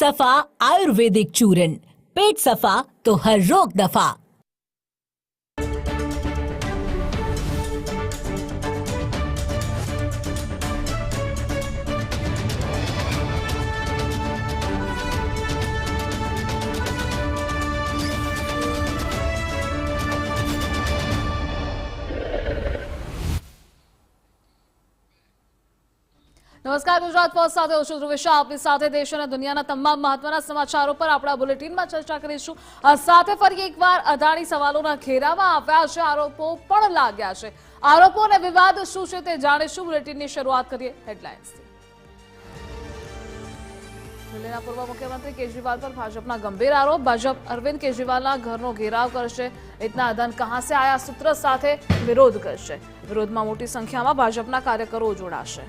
સફા આયુર્વેદિક ચૂર્ણ પેટ સફા તો હર રોગ દફા નમસ્કાર ગુજરાત પોસ્ટ સાથે, હું છું આપની સાથે દેશ અને દુનિયાના તમામ મહત્વના સમાચારો પર આપણા બુલેટિનમાં ચર્ચા કરીશું. સાથે ફરી એકવાર અદાણી સવાલોના ઘેરામાં આવ્યા છે. આરોપો પણ લાગ્યા છે. આરોપો અને વિવાદ શું છે તે જાણીશું. બુલેટિનની શરૂઆત કરીએ હેડલાઇન્સથી દિલ્હીના પૂર્વ મુખ્યમંત્રી કેજરીવાલ પર ભાજપના ગંભીર આરોપ. ભાજપ અરવિંદ કેજરીવાલના ઘરનો ઘેરાવ કરશે. ઇતના અદન કહાં આયા સૂત્ર સાથે વિરોધ કરશે. વિરોધમાં મોટી સંખ્યામાં ભાજપના કાર્યકરો જોડાશે.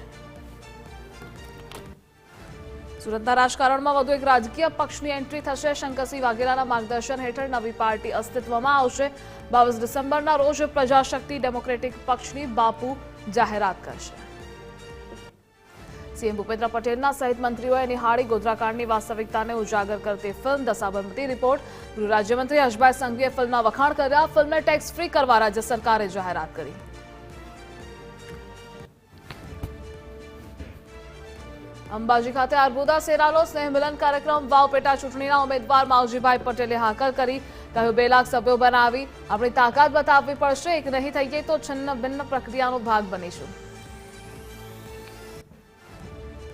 સુરતના રાજકારણમાં વધુ એક રાજકીય પક્ષની એન્ટ્રી થશે. શંકરસિંહ વાઘેલાના માર્ગદર્શન હેઠળ નવી પાર્ટી અસ્તિત્વમાં આવશે. બાવીસ ડિસેમ્બરના રોજ પ્રજાશક્તિ ડેમોક્રેટિક પક્ષની બાપુ જાહેરાત કરશે. સીએમ ભૂપેન્દ્ર પટેલના સહિત મંત્રીઓએ નિહાળી ગોધરાકાંડની વાસ્તવિકતાને ઉજાગર કરતી ફિલ્મ ધ રિપોર્ટ. ગૃહ રાજ્યમંત્રી હર્ષભાઈ સંઘવીએ ફિલ્મના વખાણ કર્યા. ફિલ્મને ટેક્સ ફ્રી કરવા રાજ્ય સરકારે જાહેરાત કરી. અંબાજી ખાતે અર્બુદા સેરાલો સ્નેહ મિલન કાર્યક્રમ, વાવ પેટા ચૂંટણીના ઉમેદવાર માવજીભાઈ પટેલે હાકલ કરી. કહ્યું, બે લાખ સભ્યો બનાવી. આપણી તાકાત બતાવવી પડશે. એક નહીં થઈએ તો છન્ન ભિન્ન પ્રક્રિયાનો ભાગ બનીશું.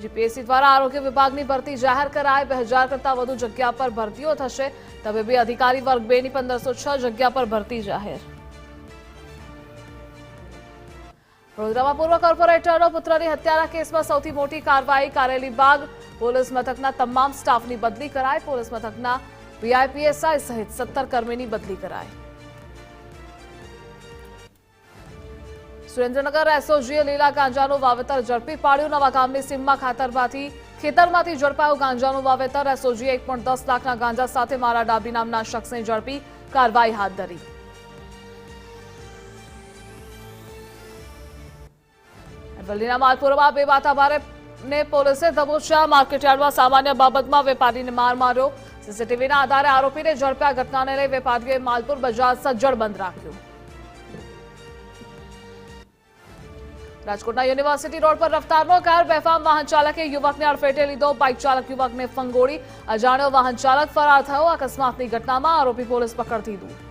જીપીએસસી દ્વારા આરોગ્ય વિભાગની ભરતી જાહેર કરાય બે હજાર કરતા વધુ જગ્યા પર ભરતીઓ થશે. તબીબી અધિકારી વર્ગ બે ની પંદરસો છ જગ્યા પર ભરતી જાહેર. વડોદરામાં પૂર્વ કોર્પોરેટરનો પુત્રની હત્યાના કેસમાં સૌથી મોટી કાર્યવાહી કારેલી બાગ પોલીસ મથકના તમામ સ્ટાફની બદલી કરાય. પોલીસ મથકના વીઆઈપીએસઆઈ સહિત સત્તર કર્મીની બદલી કરાય. સુરેન્દ્રનગર એસઓજીએ લીલા ગાંજાનું વાવેતર ઝડપી પાડ્યું. નવા ગામની સીમમાં ખાતરમાંથી ખેતરમાંથી ઝડપાયું ગાંજાનું વાવેતર. એસઓજીએ એક પણ લાખના ગાંજા સાથે મારા ડાબી નામના શખ્સને ઝડપી કાર્યવાહી હાથ ધરી. અરવલ્લીના માલપુરમાં બે વાતાવરણને પોલીસે દબોચ્યા માર્કેટયાર્ડમાં સામાન્ય બાબતમાં વેપારીને માર માર્યો. સીસીટીવીના આધારે આરોપીને ઝડપ્યા ઘટનાને લઈ વેપારીઓએ માલપુર બજાર સજ્જડ બંધ રાખ્યું. રાજકોટના યુનિવર્સિટી રોડ પર રફતારનો કાર બેફામ વાહન ચાલકે યુવકને અડફેટે લીધો. બાઇક ચાલક યુવકને ફંગોળી. અજાણ્યો વાહન ચાલક ફરાર થયો. અકસ્માતની ઘટનામાં આરોપી પોલીસ પકડતી દૂર.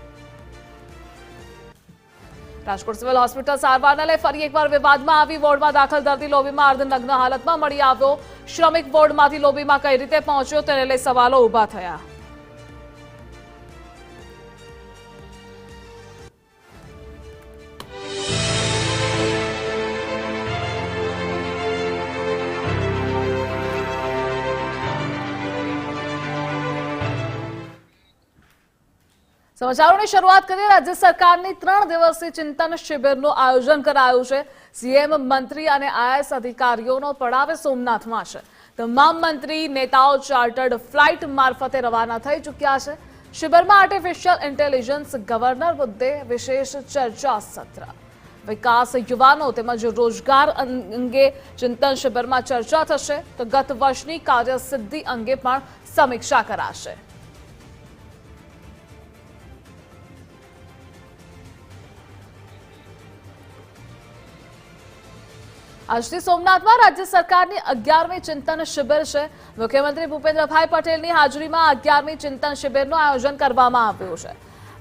રાજકોટ સિવિલ હોસ્પિટલ સારવારને લઈ ફરી એકવાર વિવાદમાં આવી. વોર્ડમાં દાખલ દર્દી લોબીમાં અર્ધનગ્ન હાલતમાં મળી આવ્યો. શ્રમિક વોર્ડમાંથી લોબીમાં કઈ રીતે પહોંચ્યો તેને લઈ સવાલો ઊભા થયા. સમાચારોની શરૂઆત કરીએ. રાજ્ય સરકારની ત્રણ દિવસીય ચિંતન શિબિરનું આયોજન કરાયું છે. સીએમ, મંત્રી અને આઈએસ અધિકારીઓનો પડાવે સોમનાથમાં છે. તમામ મંત્રી, નેતાઓ ચાર્ટર્ડ ફ્લાઇટ મારફતે રવાના થઈ ચૂક્યા છે. શિબિરમાં આર્ટિફિશિયલ ઇન્ટેલિજન્સ ગવર્નર મુદ્દે વિશેષ ચર્ચા સત્ર. વિકાસ યુવાનો તેમજ રોજગાર અંગે ચિંતન શિબિરમાં ચર્ચા થશે. તો ગત વર્ષની કાર્યસિદ્ધિ અંગે પણ સમીક્ષા કરાશે. આજથી સોમનાથમાં રાજ્ય સરકારની અગિયારમી ચિંતન શિબિર છે. મુખ્યમંત્રી ભૂપેન્દ્રભાઈ પટેલની હાજરીમાં અગિયારમી ચિંતન શિબિરનું આયોજન કરવામાં આવ્યું છે.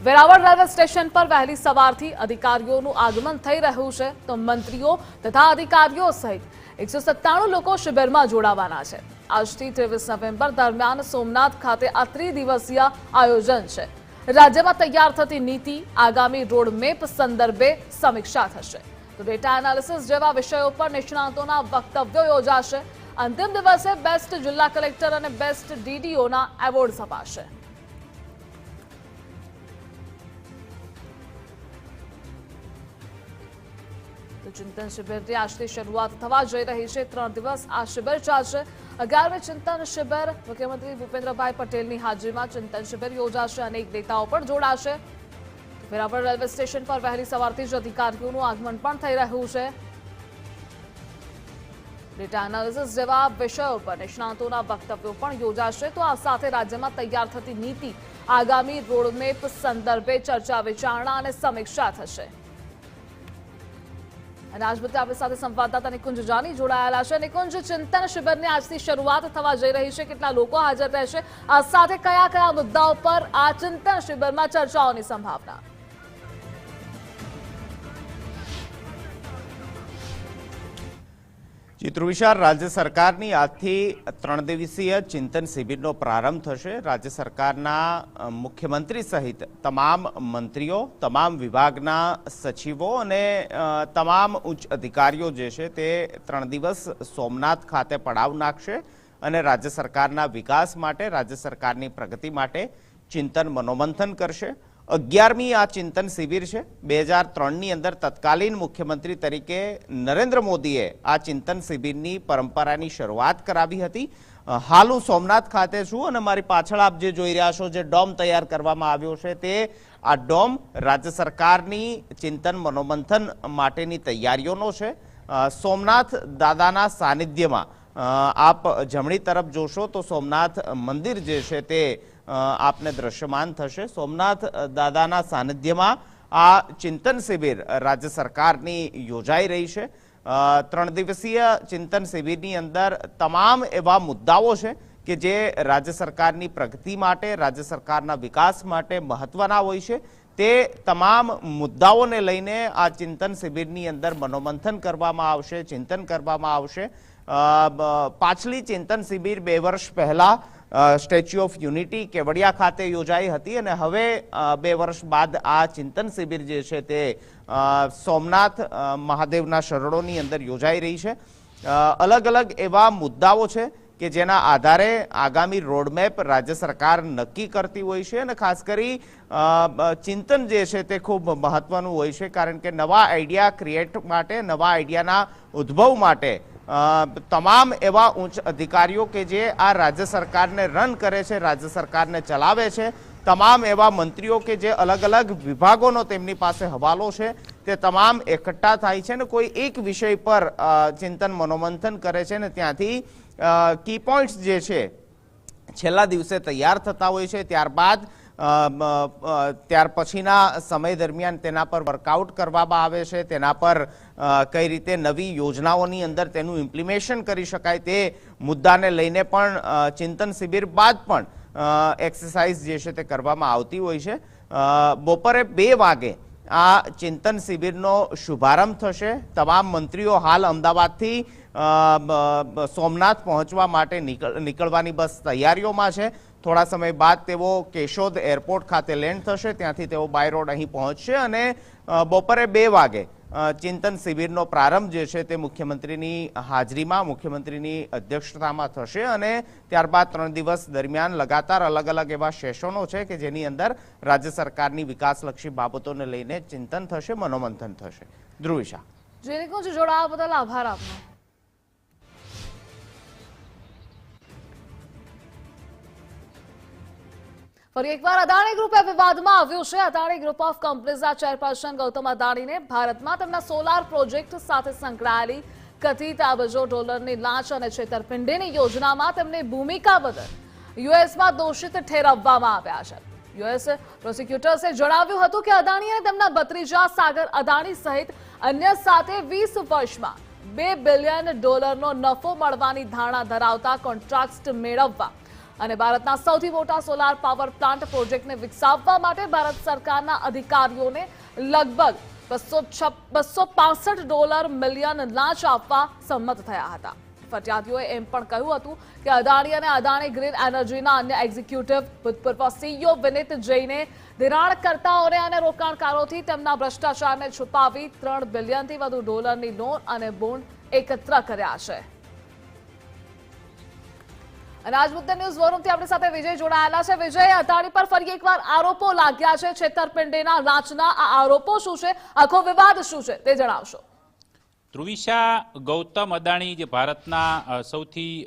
વેરાવળ રેલવે સ્ટેશન પર વહેલી સવારથી અધિકારીઓનું આગમન થઈ રહ્યું છે, તો મંત્રીઓ તથા અધિકારીઓ સહિત એકસો સત્તાણું લોકો શિબિરમાં જોડાવાના છે. આજથી ત્રેવીસ નવેમ્બર દરમિયાન સોમનાથ ખાતે આ ત્રિદિવસીય આયોજન છે. રાજ્યમાં તૈયાર થતી નીતિ આગામી રોડમેપ સંદર્ભે સમીક્ષા થશે. તો ડેટા એનાલિસિસ જેવા વિષયો પર નિષ્ણાતોના વક્તવ્યો યોજાશે. અંતિમ દિવસે બેસ્ટ જિલ્લા કલેક્ટર અને બેસ્ટ ડીડીઓના એવોર્ડ અપાશે ચિંતન શિબિરની આજથી શરૂઆત થવા જઈ રહી છે. ત્રણ દિવસ આ શિબિર ચાલશે. અગિયારમી ચિંતન શિબિર મુખ્યમંત્રી ભૂપેન્દ્રભાઈ પટેલની હાજરીમાં ચિંતન શિબિર યોજાશે. અનેક નેતાઓ પણ જોડાશે. વેરાવળ રેલવે સ્ટેશન પર વહેલી સવારથી જ અધિકારીઓનું આગમન પણ થઈ રહ્યું છે. ડેટા એનાલિસિસ જેવા વિષયો પર નિષ્ણાંતોના વક્તવ્યો પણ યોજાશે. તો આ સાથે રાજ્યમાં તૈયાર થતી નીતિ આગામી રોડમેપ સંદર્ભે ચર્ચા, વિચારણા અને સમીક્ષા થશે. અને આજ મુદ્દે આપણી સાથે સંવાદદાતા નિકુંજ જાની જોડાયેલા છે. નિકુંજ, ચિંતન શિબિરની આજથી શરૂઆત થવા જઈ રહી છે. કેટલા લોકો હાજર રહેશે? આ સાથે કયા કયા મુદ્દાઓ પર આ ચિંતન શિબિરમાં ચર્ચાઓની સંભાવના? ચિત્રવિશાળ રાજ્ય સરકારની આજથી ત્રણ દિવસીય ચિંતન શિબિરનો પ્રારંભ થશે. રાજ્ય સરકારના મુખ્યમંત્રી સહિત તમામ મંત્રીઓ, તમામ વિભાગના સચિવો અને તમામ ઉચ્ચ અધિકારીઓ જે છે તે ત્રણ દિવસ સોમનાથ ખાતે પડાવ નાખશે અને રાજ્ય સરકારના વિકાસ માટે, રાજ્ય સરકારની પ્રગતિ માટે ચિંતન મનોમંથન કરશે. અગિયારમી આ ચિંતન શિબિર છે. બે હજાર ત્રણની અંદર તત્કાલીન મુખ્યમંત્રી તરીકે નરેન્દ્ર મોદીએ આ ચિંતન શિબિરની પરંપરાની શરૂઆત કરાવી હતી. હાલ હું સોમનાથ ખાતે છું અને મારી પાછળ આપ જે જોઈ રહ્યા છો, જે ડોમ તૈયાર કરવામાં આવ્યો છે, તે આ ડોમ રાજ્ય સરકારની ચિંતન મનોમંથન માટેની તૈયારીઓનો છે. સોમનાથ દાદાના સાનિધ્યમાં આપ જમણી તરફ જોશો તો સોમનાથ મંદિર જે છે તે આપને દ્રશ્યમાન થશે. સોમનાથ દાદાના સાનિધ્યમાં આ ચિંતન શિબિર રાજ્ય સરકારની યોજાઈ રહી છે. ત્રણ દિવસીય ચિંતન શિબિરની અંદર તમામ એવા મુદ્દાઓ છે કે જે રાજ્ય સરકારની પ્રગતિ માટે, રાજ્ય સરકારના વિકાસ માટે મહત્વના હોય છે. તે તમામ મુદ્દાઓને લઈને આ ચિંતન શિબિરની અંદર મનોમંથન કરવામાં આવશે, ચિંતન કરવામાં આવશે. પાછલી ચિંતન શિબિર બે વર્ષ પહેલા સ્ટેચ્યુ ઓફ યુનિટી કેવડિયા ખાતે યોજાઈ હતી અને હવે બે વર્ષ બાદ આ ચિંતન શિબિર જે છે તે સોમનાથ મહાદેવના શરણોની અંદર યોજાઈ રહી છે. અલગ અલગ એવા મુદ્દાઓ છે કે જેના આધારે આગામી રોડમેપ રાજ્ય સરકાર નક્કી કરતી હોય છે અને ખાસ કરી ચિંતન જે છે તે ખૂબ મહત્વનું હોય છે. કારણ કે નવા આઈડિયા ક્રિએટ માટે, નવા આઈડિયાના ઉદ્ભવ માટે તમામ એવા ઉચ્ચ અધિકારીઓ કે જે આ રાજ્ય સરકારને રન કરે છે, રાજ્ય સરકારને ચલાવે છે, તમામ એવા મંત્રીઓ કે જે અલગ અલગ વિભાગોનો તેમની પાસે હવાલો છે, તે તમામ એકઠા થાય છે ને કોઈ એક વિષય પર ચિંતન મનોમંથન કરે છે ને ત્યાંથી કી પોઈન્ટ્સ જે છે, છેલ્લા દિવસે તૈયાર થતા હોય છે, ત્યારબાદ ત્યાર પછીના સમય દરમિયાન તેના પર વર્કઆઉટ કરવામાં આવે છે, તેના પર કઈ રીતે નવી યોજનાઓની અંદર તેનું ઇમ્પ્લિમેશન કરી શકાય તે મુદ્દાને લઈને પણ ચિંતન શિબિર બાદ પણ એક્સરસાઇઝ જે છે તે કરવામાં આવતી હોય છે. બપોરે બે વાગે આ ચિંતન શિબિરનો શુભારંભ થશે. તમામ મંત્રીઓ હાલ અમદાવાદથી સોમનાથ પહોંચવા માટે નીકળવાની બસ તૈયારીઓમાં છે. થોડા સમય બાદ તેઓ કેશોદ એરપોર્ટ ખાતે લેન્ડ થશે. ત્યાંથી તેઓ બાય રોડ અહીં પહોંચશે અને બપોરે બે વાગે ચિંતન શિબિરનો પ્રારંભ જે છે તે મુખ્યમંત્રીની હાજરીમાં, મુખ્યમંત્રીની અધ્યક્ષતામાં થશે અને ત્યારબાદ ત્રણ દિવસ દરમિયાન લગાતાર અલગ અલગ એવા સેશનો છે કે જેની અંદર રાજ્ય સરકારની વિકાસલક્ષી બાબતોને લઈને ચિંતન થશે, મનોમંથન થશે. ધ્રુવિશા, જોડાવા બદલ આભાર આપનો. ફરી એકવાર અદાણી ગ્રુપે વિવાદમાં આવ્યું છે. અદાણી ગ્રુપ ઓફ કંપનીઝના ચેરપર્સન ગૌતમ અદાણીને ભારતમાં તેમના સોલાર પ્રોજેક્ટ સાથે સંકળાયેલી કથિત અબજો ડોલરની લાંચ અને છેતરપિંડીની યોજનામાં તેમની ભૂમિકા બદલ યુએસમાં દોષિત ઠેરવવામાં આવ્યા છે. યુએસ પ્રોસિક્યુટર્સે જણાવ્યું હતું કે અદાણીએ તેમના ભત્રીજા સાગર અદાણી સહિત અન્ય સાથે વીસ વર્ષમાં બે બિલિયન ડોલરનો નફો મળવાની ધારણા ધરાવતા કોન્ટ્રાક્ટ મેળવવા અને ભારતના સૌથી મોટા સોલાર પાવર પ્લાન્ટ પ્રોજેક્ટને વિકસાવવા માટે ભારત સરકારના અધિકારીઓને લગભગ બસો બસો પાસઠ ડોલર મિલિયન લાંચ આપવા સંમત થયા હતા. ફરિયાદીઓએ એમ પણ કહ્યું હતું કે અદાણી અને અદાણી ગ્રીન એનર્જીના અન્ય એક્ઝિક્યુટિવ ભૂતપૂર્વ સીઈઓ વિનિત જૈને ધિરાણકર્તાઓને અને રોકાણકારોથી તેમના ભ્રષ્ટાચારને છુપાવી ત્રણ બિલિયનથી વધુ ડોલરની લોન અને બોન્ડ એકત્ર કર્યા છે. અને આજ મુદ્દે ન્યૂઝ વોરૂમથી આપણી સાથે વિજય જોડાયેલા છે. વિજય, અદાણી પર ફરી એકવાર આરોપો લાગ્યા છે. છેતરપિંડીના લાંચના આ આરોપો શું છે? આખો વિવાદ શું છે? તે જણાવશો. ધ્રુવિશા ગૌતમ અદાણી જે ભારતના સૌથી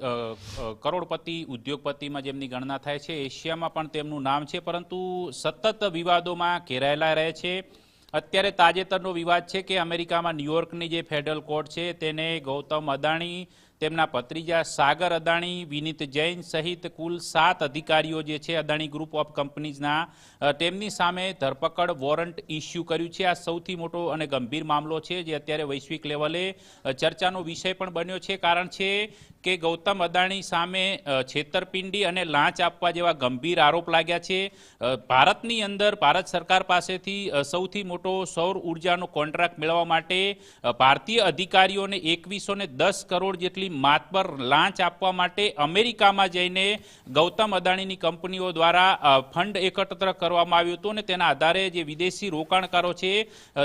કરોડપતિ, ઉદ્યોગપતિમાં જેમની ગણના થાય છે, એશિયામાં પણ તેમનું નામ છે, પરંતુ સતત વિવાદોમાં ઘેરાયેલા રહે છે. અત્યારે તાજેતરનો વિવાદ છે કે અમેરિકામાં ન્યુયોર્કની જે ફેડરલ કોર્ટ છે, તેને ગૌતમ અદાણી તેમના ભત્રીજા સાગર અદાણી, વિનીત જૈન સહિત કુલ સાત અધિકારીઓ જે છે, અદાણી ગ્રુપ ઓફ કંપનીઝના તેમની સામે ધરપકડ વોરંટ ઇસ્યુ કર્યું છે. આ સૌથી મોટો અને ગંભીર મામલો છે જે અત્યારે વૈશ્વિક લેવલે ચર્ચાનો વિષય પણ બન્યો છે. કારણ છે કે ગૌતમ અદાણી સામે છેતરપિંડી અને લાંચ આપવા જેવા ગંભીર આરોપ લાગ્યા છે. ભારતની અંદર ભારત સરકાર પાસેથી સૌથી મોટો સૌર ઉર્જાનો કોન્ટ્રાક્ટ મેળવવા માટે ભારતીય અધિકારીઓને એકવીસો કરોડ દસ કરોડ માત પર લાંચ આપવા માટે અમેરિકામાં જઈને ગૌતમ અદાણીની કંપનીઓ દ્વારા ફંડ એકત્ર કરવામાં આવ્યું હતું અને તેના આધારે જે વિદેશી રોકાણકારો છે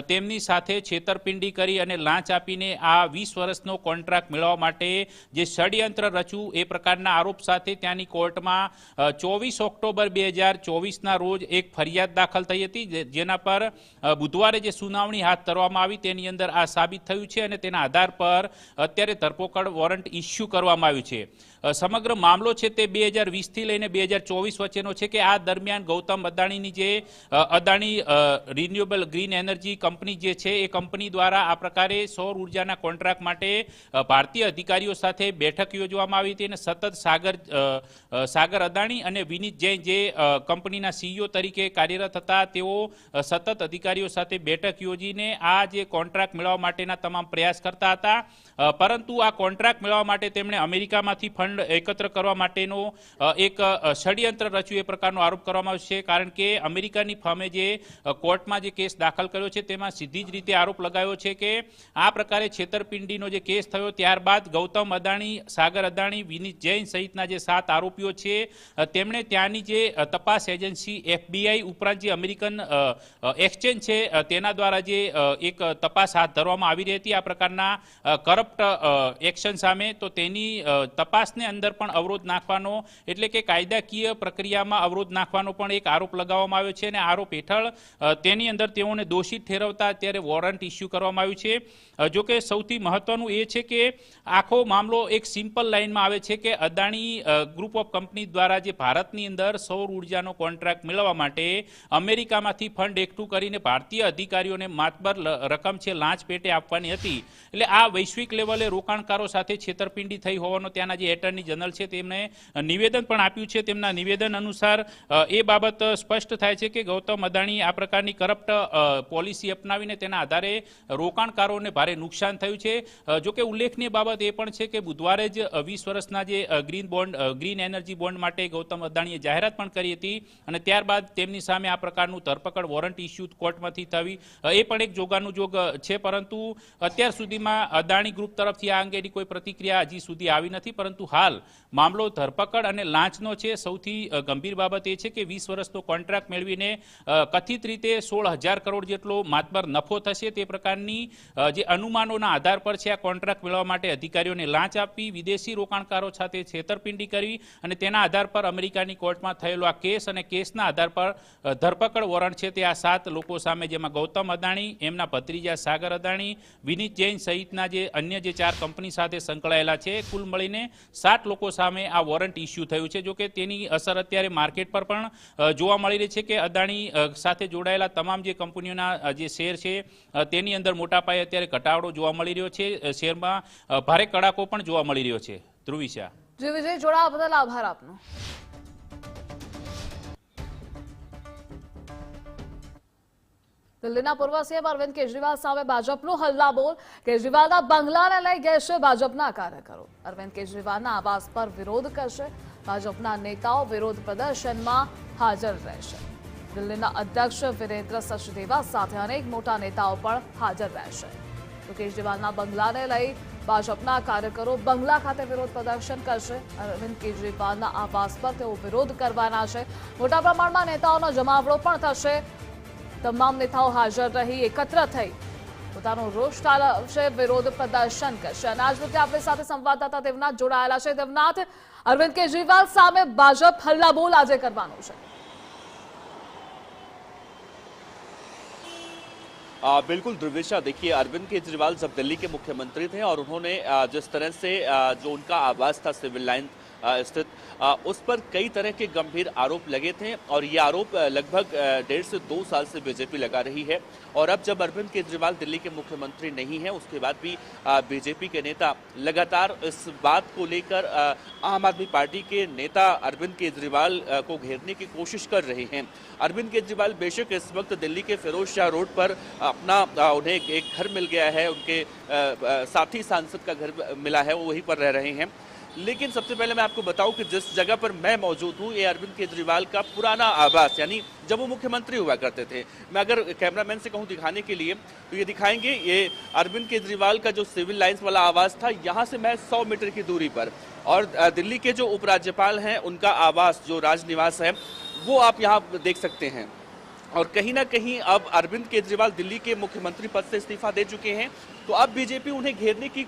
તેમની સાથે છેતરપિંડી કરી અને લાંચ આપીને આ વીસ વર્ષનો કોન્ટ્રાક્ટ મેળવવા માટે જે ષડયંત્ર રચ્યું એ પ્રકારના આરોપ સાથે ત્યાંની કોર્ટમાં ચોવીસ ઓક્ટોબર બે હજાર ચોવીસના રોજ એક ફરિયાદ દાખલ થઈ હતી જેના પર બુધવારે જે સુનાવણી હાથ ધરવામાં આવી તેની અંદર આ સાબિત થયું છે અને તેના આધાર પર અત્યારે ધરપકડ વોરંટ ઇસ્યુ કરવામાં આવ્યું છે. સમગ્ર મામલો છે તે બે હજાર વીસથી લઈને બે હજાર ચોવીસ વચ્ચેનો છે કે આ દરમિયાન ગૌતમ અદાણીની જે Adani renewable green energy company જે છે એ કંપની દ્વારા આ પ્રકારે સૌર ઉર્જાના કોન્ટ્રાક્ટ માટે ભારતીય અધિકારીઓ સાથે બેઠક યોજવામાં આવી હતી અને સતત સાગર સાગર અદાણી અને વિનીત જૈન જે કંપનીના સીઈઓ તરીકે કાર્યરત હતા, તેઓ સતત અધિકારીઓ સાથે બેઠક યોજીને આ જે કોન્ટ્રાક્ટ મેળવવા માટેના તમામ પ્રયાસ કરતા હતા. પરંતુ આ કોન્ટ્રાક્ટ મેળવવા માટે તેમણે અમેરિકામાંથી ફંડ એકત્ર કરવા માટેનો એક ષડયંત્ર રચ્યું, એ પ્રકારનો આરોપ કરવામાં આવ્યો છે. કારણ કે અમેરિકાની ફર્મે જે કોર્ટમાં જે કેસ દાખલ કર્યો છે, તેમાં સીધી જ રીતે આરોપ લગાવ્યો છે કે આ પ્રકારે છેતરપિંડીનો જે કેસ થયો, ત્યારબાદ ગૌતમ અદાણી, સાગર અદાણી, વિનીત જૈન સહિતના જે સાત આરોપીઓ છે તેમણે ત્યાંની જે તપાસ એજન્સી એફબીઆઈ ઉપરાંત જે અમેરિકન એક્સચેન્જ છે તેના દ્વારા જે એક તપાસ હાથ ધરવામાં આવી રહી હતી આ પ્રકારના કરપ્ટ એક્શન સામે તો તેની તપાસને અંદર પણ અવરોધ નાખવાનો, એટલે કે કાયદાકીય પ્રક્રિયામાં અવરોધ નાખવાનો પણ એક આરોપ લગાવવામાં આવ્યો છે. અને આરોપ હેઠળ તેની અંદર તેઓને દોષિત ઠેરવતા અત્યારે વોરંટ ઇસ્યુ કરવામાં આવ્યું છે. જો કે સૌથી મહત્વનું એ છે કે આખો મામલો એક સિમ્પલ લાઇનમાં આવે છે કે અદાણી ગ્રુપ ઓફ કંપની દ્વારા જે ભારતની અંદર સૌર ઉર્જાનો કોન્ટ્રાક્ટ મેળવવા માટે અમેરિકામાંથી ફંડ એકઠું કરીને ભારતીય અધિકારીઓને માતબર રકમ છે, લાંચ પેટે આપવાની હતી. એટલે આ વૈશ્વિક લેવલે રોકાણકારો સાથે છેતરપિંડી થઈ હોવાનો ત્યાંના જે એટર્ની જનરલ છે તેમણે નિવેદન પણ આપ્યું છે. તેમના નિવેદન અનુસાર એ બાબત સ્પષ્ટ થાય છે કે ગૌતમ અદાણી આ પ્રકારની કરપ્ટ પોલિસી અપનાવીને તેના આધારે રોકાણકારોને ભારે નુકસાન થયું છે. જોકે ઉલ્લેખનીય બાબત એ પણ છે કે બુધવારે જ વીસ વર્ષના જે green bond green energy bond માટે ગૌતમ અદાણીએ જાહેરાત પણ કરી હતી અને ત્યારબાદ તેમની સામે આ પ્રકારનું ધરપકડ વોરંટ ઇસ્યુ કોર્ટમાંથી થવી એ પણ એક જોગાનું જોગ છે. પરંતુ અત્યાર સુધીમાં અદાણી ગ્રુપ તરફથી આ અંગેની કોઈ પ્રતિક્રિયા હજી સુધી આવી નથી, પરંતુ હાલ મામલો ધરપકડ અને લાંચનો છે. સૌથી ગંભીર બાબત એ છે કે વીસ વર્ષનો કોન્ટ્રાક્ટ મેળવીને કથિત રીતે સોળ કરોડ જેટલો માતબર નફો થશે તે પ્રકારની જે અનુમાનોના આધાર પર છે આ કોન્ટ્રાક્ટ મેળવવા માટે અધિકારીઓને લાંચ આપવી, વિદેશી રોકાણકારો સાથે છેતરપિંડી કરવી અને તેના આધાર પર અમેરિકાની કોર્ટમાં થયેલો આ કેસ અને કેસના આધાર પર ધરપકડ વોરંટ છે તે આ સાત લોકો સામે જેમાં ગૌતમ અદાણી, એમના ભત્રીજા સાગર અદાણી, વિનીત જૈન સહિતના જે અન્ય જે ચાર કંપની સાથે સંકળાયેલા છે. કુલ મળીને સાત લોકો સામે આ વોરંટ ઇસ્યુ થયું છે. જોકે તેની અસર અત્યારે માર્કેટ પર પણ જોવા મળી રહી છે કે અદાણી સાથે જોડાયેલા તમામ જે કંપનીઓના જે શેર છે તેની અંદર મોટા પાયે અત્યારે ઘટાડો જોવા મળી રહ્યો છે. શેરમાં ભારે કડાકો પણ જોવા મળી રહ્યો છે. ધ્રુવિશા. જી જોડાવા બદલ આભાર આપનો. દિલ્હીના પૂર્વ સીએમ અરવિંદ કેજરીવાલ સામે ભાજપનો હલ્લાબોલ. કેજરીવાલના બંગલાને લઈ ગયેશે ભાજપના કાર્યકરો. અરવિંદ કેજરીવાલના આવાસ પર વિરોધ કરશે. ભાજપના નેતાઓ વિરોધ પ્રદર્શનમાં હાજર રહેશે. દિલ્હીના અધ્યક્ષ વિરેન્દ્ર સચદેવા સાથે અનેક મોટા નેતાઓ પણ હાજર રહેશે. તો કેજરીવાલના બંગલાને લઈ ભાજપના કાર્યકરો બંગલા ખાતે વિરોધ પ્રદર્શન કરશે. અરવિંદ કેજરીવાલના આવાસ પર તેઓ વિરોધ કરવાના છે. મોટા પ્રમાણમાં નેતાઓનો જમાવડો પણ થશે. તમામ નેતાઓ હાજર રહી એકત્ર થઈ પોતાનો રોષ ઠાલવશે વિરોધ પ્રદર્શન કરશે અને આજ વખતે આપણી સાથે સંવાદદાતા દેવનાથ જોડાયેલા છે દેવનાથ અરવિંદ કેજરીવાલ સામે ભાજપ હલ્લાબોલ આજે કરવાનું છે आ, बिल्कुल ध्रुविशा देखिए अरविंद केजरीवाल जब दिल्ली के मुख्यमंत्री थे और उन्होंने आ, जिस तरह से आ, जो उनका आवास था सिविल लाइन अ, स्थित उस पर कई तरह के गंभीर आरोप लगे थे और ये आरोप लगभग डेढ़ से दो साल से बीजेपी लगा रही है। और अब जब अरविंद केजरीवाल दिल्ली के मुख्यमंत्री नहीं है, उसके बाद भी बीजेपी के नेता लगातार इस बात को लेकर आम आदमी पार्टी के नेता अरविंद केजरीवाल को घेरने की कोशिश कर रहे हैं। अरविंद केजरीवाल बेशक इस वक्त दिल्ली के फिरोज शाह रोड पर अपना उन्हें एक- घर मिल गया है, उनके साथी सांसद का घर मिला है, वो वहीं पर रह रहे हैं। लेकिन सबसे पहले मैं आपको बताऊँ कि जिस जगह पर मैं मौजूद हूँ, ये अरविंद केजरीवाल का पुराना आवास, यानी जब वो मुख्यमंत्री हुआ करते थे। मैं अगर कैमरामैन से कहूँ दिखाने के लिए तो ये दिखाएँगे, ये अरविंद केजरीवाल का जो सिविल लाइंस वाला आवास था, यहाँ से मैं 100 मीटर की दूरी पर। और दिल्ली के जो उपराज्यपाल हैं, उनका आवास, जो राजनिवास है, वो आप यहाँ देख सकते हैं। और कहीं ना कहीं अब अरविंद केजरीवाल दिल्ली के मुख्यमंत्री पद से इस्तीफा दे चुके हैं। तो अब बीजेपी उन्हें घेरने की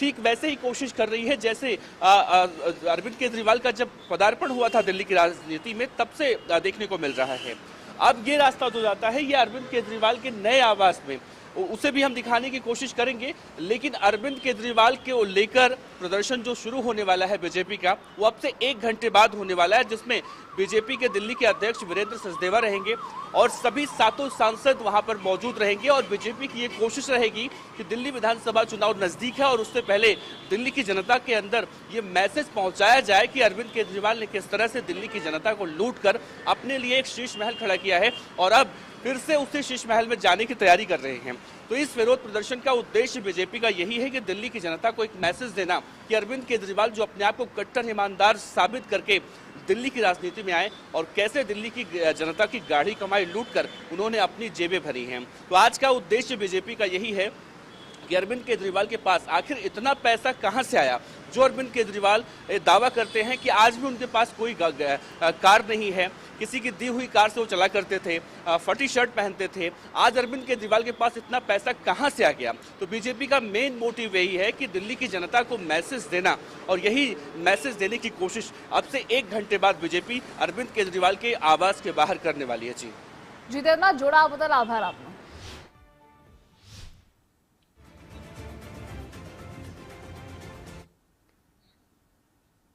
ठीक वैसे ही कोशिश कर रही है, जैसे अरविंद केजरीवाल का जब पदार्पण हुआ था दिल्ली की राजनीति में, तब से देखने को मिल रहा है। अब ये रास्ता जो जाता है, ये अरविंद केजरीवाल के नए आवास में। उसे भी हम दिखाने की कोशिश करेंगे। लेकिन अरविंद केजरीवाल को लेकर प्रदर्शन जो शुरू होने वाला है बीजेपी का, वो अब से एक घंटे बाद होने वाला है, जिसमें बीजेपी के दिल्ली के अध्यक्ष वीरेंद्र सचदेवा रहेंगे और सभी सातों सांसद वहाँ पर मौजूद रहेंगे और बीजेपी की ये कोशिश रहेगी कि दिल्ली विधानसभा चुनाव नज़दीक है और उससे पहले दिल्ली की जनता के अंदर ये मैसेज पहुँचाया जाए कि अरविंद केजरीवाल ने किस तरह से दिल्ली की जनता को लूट कर अपने लिए एक शीर्ष महल खड़ा किया है। और अब फिर से उसी शीश महल में जाने की तैयारी कर रहे हैं। तो इस विरोध प्रदर्शन का उद्देश्य बीजेपी का यही है कि दिल्ली की जनता को एक मैसेज देना कि अरविंद केजरीवाल जो अपने आप को कट्टर ईमानदार साबित करके दिल्ली की राजनीति में आए और कैसे दिल्ली की जनता की गाढ़ी कमाई लूट कर उन्होंने अपनी जेबें भरी हैं। तो आज का उद्देश्य बीजेपी का यही है कि अरविंद केजरीवाल के पास आखिर इतना पैसा कहाँ से आया? जो अरविंद केजरीवाल दावा करते हैं कि आज भी उनके पास कोई कार नहीं है, किसी की दी हुई कार से वो चला करते थे फटी शर्ट पहनते थे, आज अरविंद केजरीवाल के पास इतना पैसा कहाँ से आ गया? तो बीजेपी का मेन मोटिव यही है कि दिल्ली की जनता को मैसेज देना, और यही मैसेज देने की कोशिश अब से एक घंटे बाद बीजेपी अरविंद केजरीवाल के आवास के बाहर करने वाली है। जी। जितेंद्र जोड़ा बदल आभार आपका।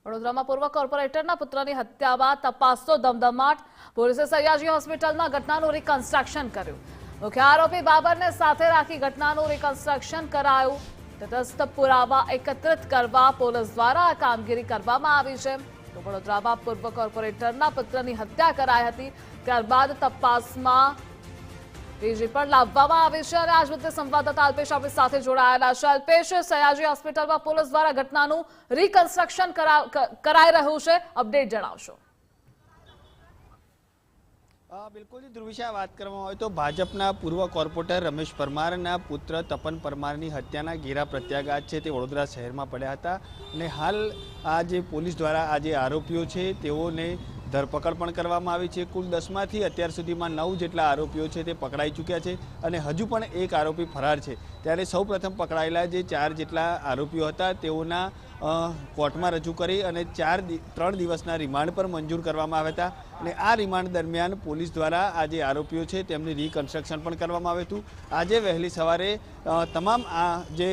વડોદરામાં પૂર્વ કોર્પોરેટરના પુત્રની હત્યા બાદ તપાસતો ધમધમાટ. પોલીસે સયાજી હોસ્પિટલમાં ઘટનાનું રિકન્સ્ટ્રક્શન કર્યું. મુખ્ય આરોપી બાબરને સાથે રાખી ઘટનાનું રિકન્સ્ટ્રક્શન કરાયું. તટસ્થ પુરાવા એકત્રિત કરવા પોલીસ દ્વારા આ કામગીરી કરવામાં આવી છે. તો વડોદરામાં પૂર્વ કોર્પોરેટરના પુત્રની હત્યા કરાઈ હતી. ત્યારબાદ તપાસમાં તેજી પણ લાવવામાં આવી છે અને આજ મુદ્દે સંવાદદાતા અલ્પેશ આપણી સાથે જોડાયેલા છે. અલ્પેશ, સયાજી હોસ્પિટલમાં પોલીસ દ્વારા ઘટનાનું રિકન્સ્ટ્રક્શન કરા- કરાઈ રહ્યું છે. અપડેટ જણાવશો. બિલકુલ ધ્રુવિશા, વાત કરવામાં આવે તો ભાજપના પૂર્વ કોર્પોરેટર રમેશ પરમારના પુત્ર તપન પરમારની હત્યાના ઘેરા પ્રત્યાઘાત છે. તે વડોદરા શહેરમાં પડ્યા હતા અને હાલ આ જે પોલીસ દ્વારા આ જે આરોપીઓ છે, તેઓને ધરપકડ પણ કરવામાં આવી છે. કુલ દસમાંથી અત્યાર સુધીમાં નવ જેટલા આરોપીઓ છે તે પકડાઈ ચૂક્યા છે અને હજુ પણ એક આરોપી ફરાર છે. ત્યારે સૌપ્રથમ પકડાયેલા જે ચાર જેટલા આરોપીઓ હતા તેઓના કોર્ટમાં રજૂ કરી અને ચાર ત્રણ દિવસના રિમાન્ડ પર મંજૂર કરવામાં આવ્યા હતા. અને આ રિમાન્ડ દરમિયાન પોલીસ દ્વારા આ જે આરોપીઓ છે તેમની રિકન્સ્ટ્રક્શન પણ કરવામાં આવ્યું હતું. આજે વહેલી સવારે તમામ આ જે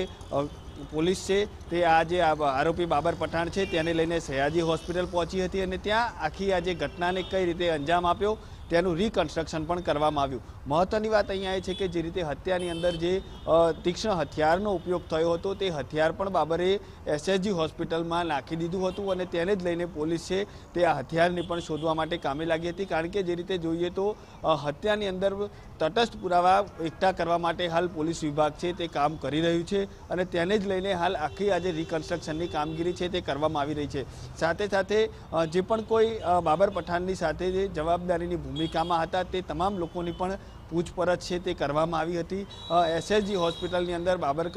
પોલીસ છે, તે આ જે આરોપી બાબર પઠાણ છે, તેને લઈને સયાજી હોસ્પિટલ પહોંચી હતી અને ત્યાં આખી આ જે ઘટનાને કઈ રીતે અંજામ આપ્યો તેનું રિકન્સ્ટ્રક્શન પણ કરવામાં આવ્યું. મહત્વની વાત અહીંયા એ છે કે જે રીતે હત્યાની અંદર જે તીક્ષ્ણ હથિયારનો ઉપયોગ થયો હતો તે હથિયાર પણ બાબરે એસએસજી હોસ્પિટલમાં નાખી દીધું હતું અને તેને જ લઈને પોલીસ છે તે આ હથિયારને પણ શોધવા માટે કામે લાગી હતી. કારણ કે જે રીતે જોઈએ તો હત્યાની અંદર તટસ્થ પુરાવા એકઠા કરવા માટે હાલ પોલીસ વિભાગ છે તે કામ કરી રહ્યું છે અને તેને જ લઈને હાલ આખી આજે રિકન્સ્ટ્રક્શનની કામગીરી છે તે કરવામાં આવી રહી છે. સાથે સાથે જે પણ કોઈ બાબર પઠાણની સાથે જવાબદારીની ભૂમિકામાં હતા. તે તમામ લોકોની પણ પૂછપરછ છે તે કરવામાં આવી હતી. એસએસજી હોસ્પિટલની અંદર બાબર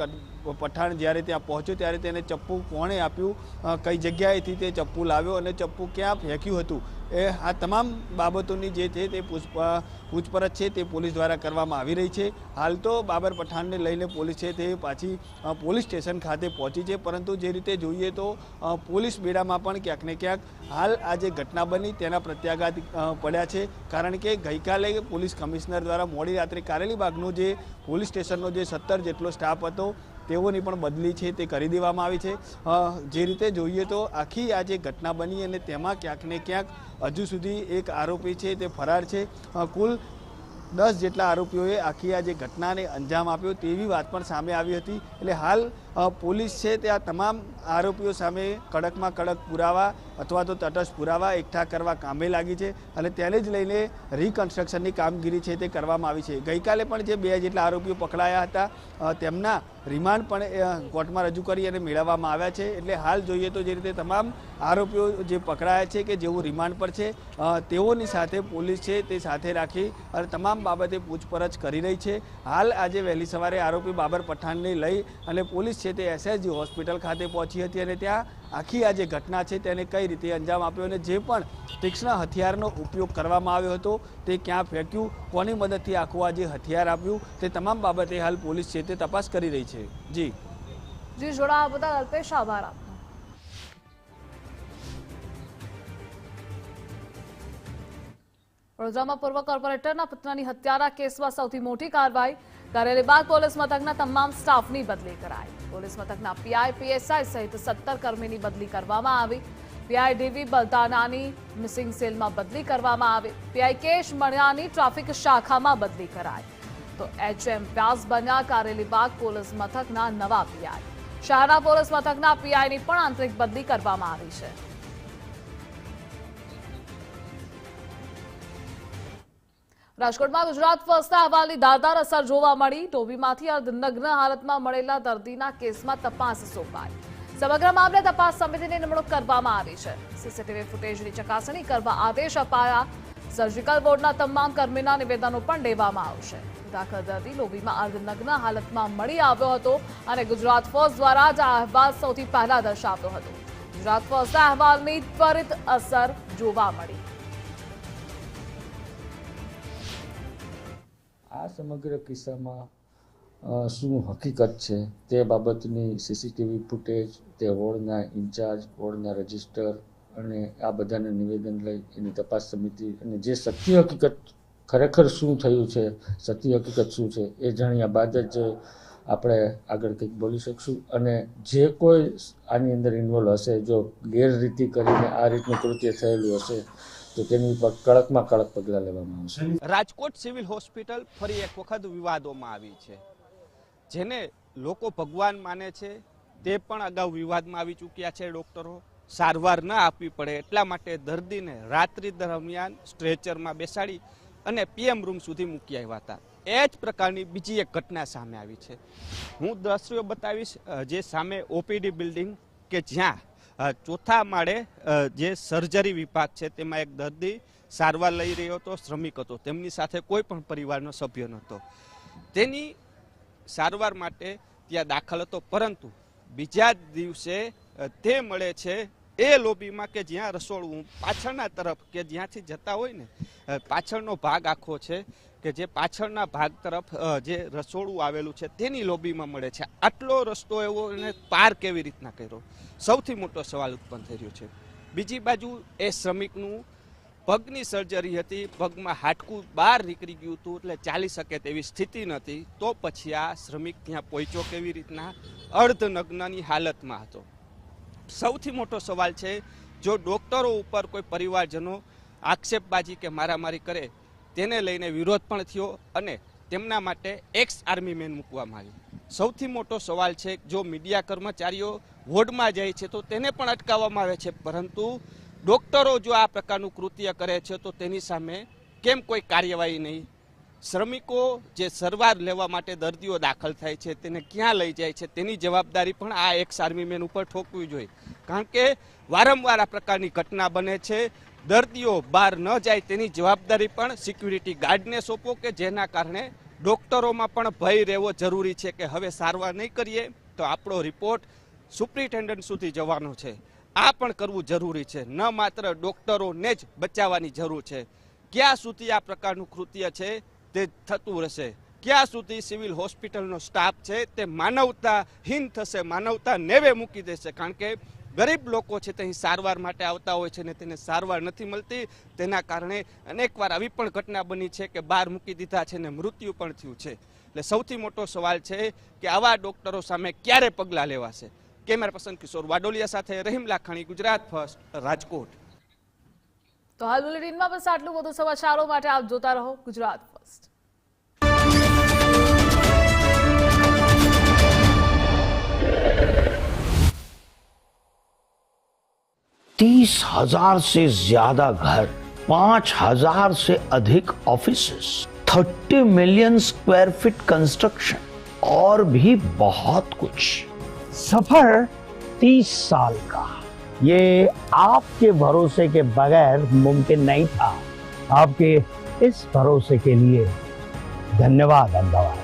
પઠાણ જ્યારે ત્યાં પહોંચ્યો ત્યારે તેને ચપ્પુ કોણે આપ્યું? કઈ જગ્યાએથી તે ચપ્પુ લાવ્યો અને ચપ્પુ ક્યાં ફેંક્યું હતું? એ આ તમામ બાબતોની જે છે તે પૂછ- પૂછપરછ છે તે પોલીસ દ્વારા કરવામાં આવી રહી છે. હાલ તો બાબર પઠાણને લઈને પોલીસ છે તે પાછી પોલીસ સ્ટેશન ખાતે પહોંચી છે. પરંતુ જે રીતે જોઈએ તો પોલીસ બેડામાં પણ ક્યાંક ને ક્યાંક હાલ આ જે ઘટના બની તેના પ્રત્યાઘાત પડ્યા છે. કારણ કે ગઈકાલે પોલીસ કમિશનર દ્વારા મોડી રાત્રે કારેલીબાગનો જે પોલીસ સ્ટેશનનો જે સત્તર જેટલો સ્ટાફ હતો તેઓની પણ બદલી છે તે કરી દેવામાં આવી છે. જે રીતે જોઈએ તો આખી આ જે ઘટના બની અને તેમાં ક્યાંક ને ક્યાંક હજુ સુધી એક આરોપી છે તે ફરાર છે. કુલ દસ જેટલા આરોપીઓએ આખી આ જે ઘટનાને અંજામ આપ્યો તેવી વાત પણ સામે આવી હતી. એટલે હાલ પોલીસ છે તે આ તમામ આરોપીઓ સામે કડકમાં કડક પુરાવા અથવા તો તટસ્થ પુરાવા એકઠા કરવા કામે લાગી છે અને તેને જ લઈને રિકન્સ્ટ્રક્શનની કામગીરી છે તે કરવામાં આવી છે. ગઈકાલે પણ જે બે જેટલા આરોપીઓ પકડાયા હતા તેમના રિમાન્ડ પણ કોર્ટમાં રજૂ કરી અને મેળવવામાં આવ્યા છે. એટલે હાલ જોઈએ તો જે રીતે તમામ આરોપીઓ જે પકડાયા છે કે જેઓ રિમાન્ડ પર છે તેઓની સાથે પોલીસ છે તે સાથે રાખી અને તમામ બાબતે પૂછપરછ કરી રહી છે. હાલ આજે વહેલી સવારે આરોપી બાબર પઠાણને લઈ અને પોલીસ છે તે એસએસજી હોસ્પિટલ ખાતે પહોંચી હતી અને ત્યાં આખી આ જે ઘટના છે તેને કઈ રીતે અંજામ આપ્યો અને જે પણ તીક્ષ્ણ હથિયારનો ઉપયોગ કરવામાં આવ્યો હતો તે ક્યાં ફેંક્યું, કોની મદદથી આખું આ જે હથિયાર આપ્યું, તે તમામ બાબતે હાલ પોલીસ છે તે તપાસ કરી રહી છે. જી. જી, જોડાવા બદલ અલ્પેશ આભાર વડોદરામાં પૂર્વ કોર્પોરેટરના પુત્રની હત્યાના કેસમાં સૌથી મોટી કાર્યવાહી કરેલી બાદ પોલીસ મથકના તમામ સ્ટાફની બદલી કરાઈ. પોલીસ મથકના પીઆઈ, પીએસઆઈ સહિત સત્તર કર્મીની બદલી કરવામાં આવી. પીઆઈ ડીવી બલદાનાની મિસિંગ સેલમાં બદલી કરવામાં આવી. પીઆઈ કેશ મણિયાની ટ્રાફિક શાખામાં બદલી કરાઈ. તો એચએમ વ્યાસ બન્યા કારેલીબાગ પોલીસ મથકના નવા પીઆઈ. શહેરના પોલીસ મથકના પીઆઈની પણ આંતરિક બદલી કરવામાં આવી છે. રાજકોટમાં ગુજરાત ફર્સ્ટના અહેવાલની ધારદાર અસર જોવા મળી. ટોબીમાંથી અર્ધનગ્ન હાલતમાં મળેલા દર્દીના કેસમાં તપાસ સોંપાઈ. સમગ્ર મામલે તપાસ સમિતિની નિમણૂક કરવામાં આવી છે. સીસીટીવી ફૂટેજની ચકાસણી કરવા આદેશ અપાયા. સર્જિકલ બોર્ડના તમામ કર્મીના નિવેદનો પણ લેવામાં આવશે. દાખલ દર્દી લોબીમાં અર્ધનગ્ન હાલતમાં મળી આવ્યો હતો અને ગુજરાત ફર્સ્ટ દ્વારા જ આ અહેવાલ સૌથી પહેલા દર્શાવ્યો હતો. ગુજરાત ફર્સ્ટના અહેવાલની ત્વરિત અસર જોવા મળી. આ સમગ્ર કિસ્સામાં શું હકીકત છે તે બાબતની સીસીટીવી ફૂટેજ તે વોર્ડના ઇન્ચાર્જ, વોર્ડના રજિસ્ટર અને આ બધાને નિવેદન લઈ એની તપાસ સમિતિ અને જે સત્ય હકીકત ખરેખર શું થયું છે, સત્ય હકીકત શું છે એ જાણ્યા બાદ જ આપણે આગળ કંઈક બોલી શકશું. અને જે કોઈ આની અંદર ઇન્વોલ્વ હશે, જો ગેરરીતિ કરીને આ રીતનું કૃત્ય થયેલું હશે તો તેની ઉપર કડકમાં કડક પગલાં લેવામાં આવશે. રાજકોટ સિવિલ હોસ્પિટલ ફરી એક વખત વિવાદોમાં આવી છે. જેને લોકો ભગવાન માને છે, તે પણ અગાઉ વિવાદમાં આવી ચૂક્યા છે ડોક્ટરો. સારવાર ન આપવી પડે એટલા માટે દર્દીને રાત્રિ દરમિયાન સ્ટ્રેચરમાં બેસાડી અને પીએમ રૂમ સુધી મૂકી આવ્યા હતા. એ જ પ્રકારની બીજી એક ઘટના સામે આવી છે. હું દ્રશ્યો બતાવીશ જે સામે ઓપીડી બિલ્ડિંગ કે જ્યાં ચોથા માળે જે સર્જરી વિભાગ છે તેમાં એક દર્દી સારવાર લઈ રહ્યો હતો, શ્રમિક હતો. તેમની સાથે કોઈ પણ પરિવારનો સભ્ય નહોતો. તેની સારવાર માટે ત્યાં દાખલ હતો, પરંતુ બીજા જ દિવસે તે મળે છે એ લોબીમાં કે જ્યાં રસોડું પાછળના તરફ કે જ્યાંથી જતા હોય ને પાછળનો ભાગ આખો છે કે જે પાછળના ભાગ તરફ જે રસોડું આવેલું છે તેની લોબીમાં મળે છે. આટલો રસ્તો એવો એને પાર કેવી રીતના કર્યો? સૌથી મોટો સવાલ ઉત્પન્ન થઈ રહ્યો છે. બીજી બાજુ એ શ્રમિકનું પગની સર્જરી હતી, પગમાં હાડકું બહાર નીકળી ગયું હતું, એટલે ચાલી શકે તેવી સ્થિતિ નથી તો પછી આ શ્રમિક ત્યાં પહોંચ્યો કેવી રીતના? અર્ધનગ્નની હાલતમાં હતો. સૌથી મોટો સવાલ છે, જો ડોક્ટરો ઉપર કોઈ પરિવારજનો આક્ષેપબાજી કે મારામારી કરે, તેને લઈને વિરોધ પણ થયો અને તેમના માટે એક્સ આર્મી મેન મૂકવામાં આવ્યું સૌથી મોટો સવાલ છે, જો મીડિયા કર્મચારીઓ વોર્ડમાં જાય છે, તો તેને પણ અટકાવવામાં આવે છે, પરંતુ ડોક્ટરો જો આ પ્રકારનું કૃત્ય કરે છે, તો તેની સામે કેમ કોઈ કાર્યવાહી નહીં? શ્રમિકો જે સરવાર લેવા માટે દર્દીઓ દાખલ થાય છે, તેને ક્યાં લઈ જાય છે, તેની જવાબદારી પણ આ એક્સ આર્મીમેન ઉપર ઠોકવી જોઈએ. કારણ કે વારંવાર આ પ્રકારની ઘટના બને છે, દર્દીઓ બહાર ન જાય તેની જવાબદારી પણ સિક્યુરિટી ગાર્ડને સોંપો કે જેના કારણે ડોક્ટરોમાં પણ ભય રહેવો જરૂરી છે કે હવે સારવાર નહીં કરીએ, તો આપણો રિપોર્ટ સુપ્રિન્ટેન્ડન્ટ સુધી જવાનો છે. આ પણ કરવું જરૂરી છે. ન માત્ર ડોક્ટરોને જ બચાવવાની જરૂર છે. ક્યાં સુધી આ પ્રકારનું કૃત્ય છે? તે થતું રહેશે. ક્યાં સુધી સિવિલ હોસ્પિટલનો સ્ટાફ છે તે માનવતાહીન થશે, માનવતા નેવે મૂકી દેશે. કારણ કે ગરીબ લોકો છે તે સારવાર માટે આવતા હોય છે ને તેને સારવાર નથી મળતી. તેના કારણે અનેકવાર આવી પણ ઘટના બની છે કે બહાર મૂકી દીધા છે ને મૃત્યુ પણ થયું છે. એટલે સૌથી મોટો સવાલ છે કે આવા ડોક્ટરો સામે ક્યારે પગલાં લેવાશે? કેમેરા પર્સન કિશોર વાડોલિયા સાથે રહીમ લાખાણી, ગુજરાત ફર્સ્ટ, રાજકોટ. તો હાલ બુલેટિનમાં બસ આટલું. બધું સમાચારો માટે આપ જોતા રહો ગુજરાત तीस हज़ार से ज़्यादा घर पाँच हज़ार से अधिक offices thirty million square feet construction और भी बहुत कुछ। सफ़र तीस साल का। ये आपके भरोसे के बगैर मुमकिन नहीं था। आपके इस भरोसे के लिए धन्यवाद Ahmedabad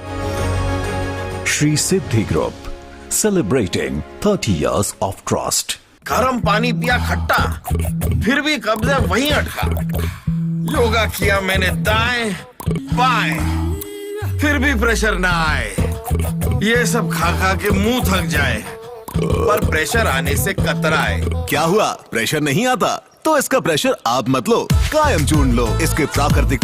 Sri Siddhi Group, celebrating 30 years of trust. गर्म पानी पिया खट्टा, फिर भी कब्जा वहीं अटका। योगा किया मैंने दाएँ, बाएँ, फिर भी प्रेशर ना आए। ये सब खा खा के मुँह थक जाए, पर प्रेशर आने से कतराए क्या हुआ? प्रेशर नहीं आता? तो इसका प्रेशर आप मत लो। कायम चूर्ण लो। इसके प्राकृतिक